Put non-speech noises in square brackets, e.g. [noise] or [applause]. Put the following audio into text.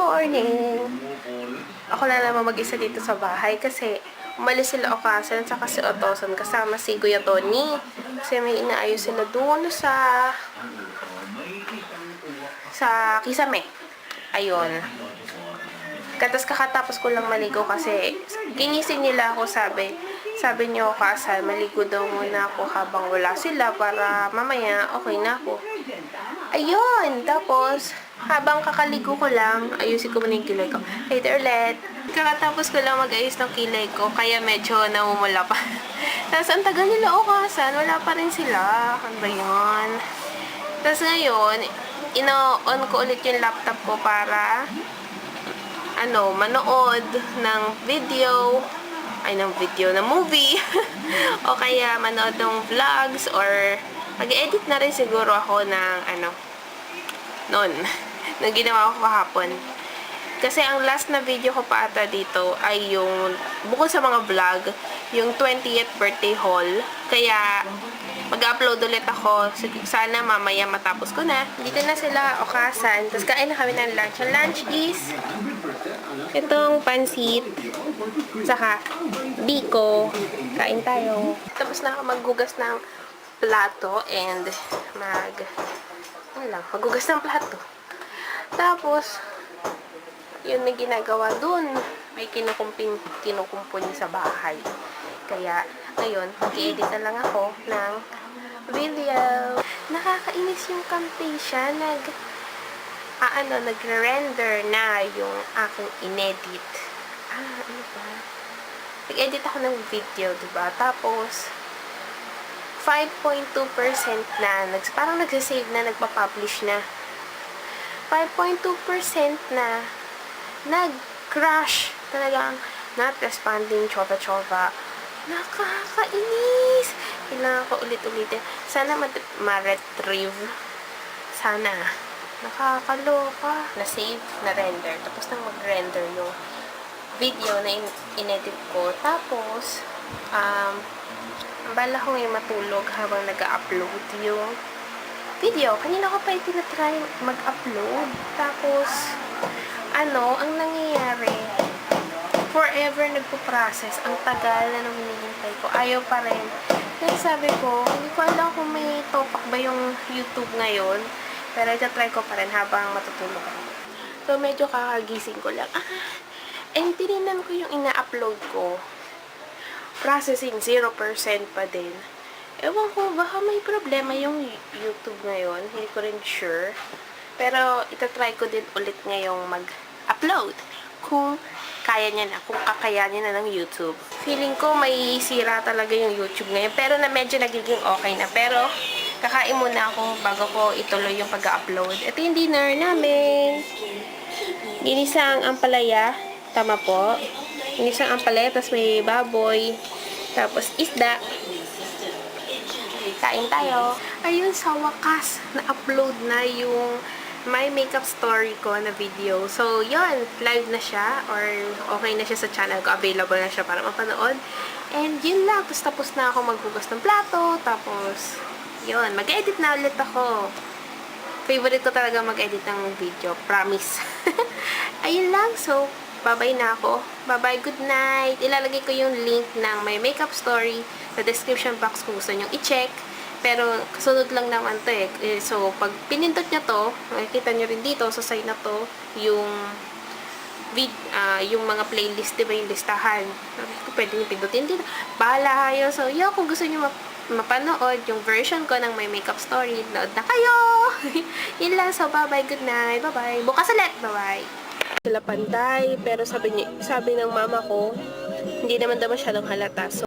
morning! Ako na naman mag-isa dito sa bahay kasi umalis sila Okasan at si Otosan kasama si Kuya Tony. Kasi may inaayos sila doon sa sa Kisame. Ayun. Katas kakatapos ko lang maligo kasi ginising nila ako sabi, sabi niyo kasal, maligo daw muna ako habang wala sila para mamaya okay na ako. Ayun! Tapos, habang kakaligo ko lang, ayusin ko muna yung kilay ko. Later ulit. Kakatapos ko lang mag-ayos ng kilay ko, kaya medyo namumula pa. [laughs] Tapos, ang tagal nila okasan, wala pa rin sila. Ano ba yun? Tapos ngayon, ino-on ko ulit yung laptop ko para ano, manood ng video ay ng video na movie [laughs] o kaya manood ng vlogs or mag-edit na rin siguro ako ng ano noon [laughs] nang ginawa ko kahapon. Kasi ang last na video ko pa ata dito ay yung bukod sa mga vlog yung 20th birthday haul. Kaya mag-upload ulit ako. Sana mamaya matapos ko na. Dito na sila okasan. Tapos kain na kami ng lunch. Ang lunch is itong pansit saka biko. Kain tayo. Tapos na ako maghugas ng plato and mag ano lang, maghugas ng plato tapos yun na ginagawa dun may kinukumpin kinukumpun sa bahay kaya ngayon mag-edit na lang ako ng video nakakainis yung Camtasia nag ah, ano, nagre-render na yung aking inedit. Ah, ano ba? Nag-edit ako ng video, ba? Tapos, 5.2% na. Nags parang nagsasave na, nagpa-publish na. 5.2% na nag-crash. Talagang not responding, chova-chova. Nakakainis! Kailangan ko ulit-ulitin. Sana ma-retrieve. Sana nakakaloka. Na-save, na-render. Tapos nang mag-render yung video na in- inedit ko. Tapos, um, bala ko ngayon matulog habang nag-upload yung video. Kanina ko pa itinatry mag-upload. Tapos, ano, ang nangyayari, forever nagpo-process. Ang tagal na nung hinihintay ko. Ayaw pa rin. Kaya sabi ko, hindi ko alam kung may topak ba yung YouTube ngayon. Pero itatry ko pa rin habang matutulog ako. So, medyo kakagising ko lang. Ah, and tinignan ko yung ina-upload ko. Processing, 0% pa din. Ewan ko, baka may problema yung YouTube ngayon. Hindi ko rin sure. Pero, itatry ko din ulit ngayong mag-upload. Kung kaya niya na, kung kakayanin na ng YouTube. Feeling ko may sira talaga yung YouTube ngayon. Pero na medyo nagiging okay na. Pero, kakain muna ako bago ko ituloy yung pag-upload. Ito yung dinner namin. Ginisang ampalaya. Tama po. Ginisang ampalaya, tapos may baboy. Tapos isda. Kain tayo. Ayun, sa wakas, na-upload na yung my makeup story ko na video. So, yun, live na siya or okay na siya sa channel ko. Available na siya para mapanood. And yun lang. Tapos tapos na ako maghugas ng plato. Tapos, yun, mag-edit na ulit ako. Favorite ko talaga mag-edit ng video. Promise. [laughs] Ayun lang. So, bye-bye na ako. Bye-bye, good night. Ilalagay ko yung link ng my makeup story sa description box kung gusto nyo i-check. Pero, kasunod lang naman to eh. Eh, So, pag pinindot nyo to, makikita nyo rin dito sa side na to, yung vid, ah, yung mga playlist, di ba yung listahan. Pwede nyo pindutin dito. Bahala kayo. So, yun, kung gusto nyo map- mapanood yung version ko ng my makeup story, nood na kayo! [laughs] yun lang. So, bye-bye. Good night. Bye-bye. Bukas ulit. Bye-bye. Sila pantay, pero sabi, niya, sabi ng mama ko, hindi naman daw masyadong halata. So,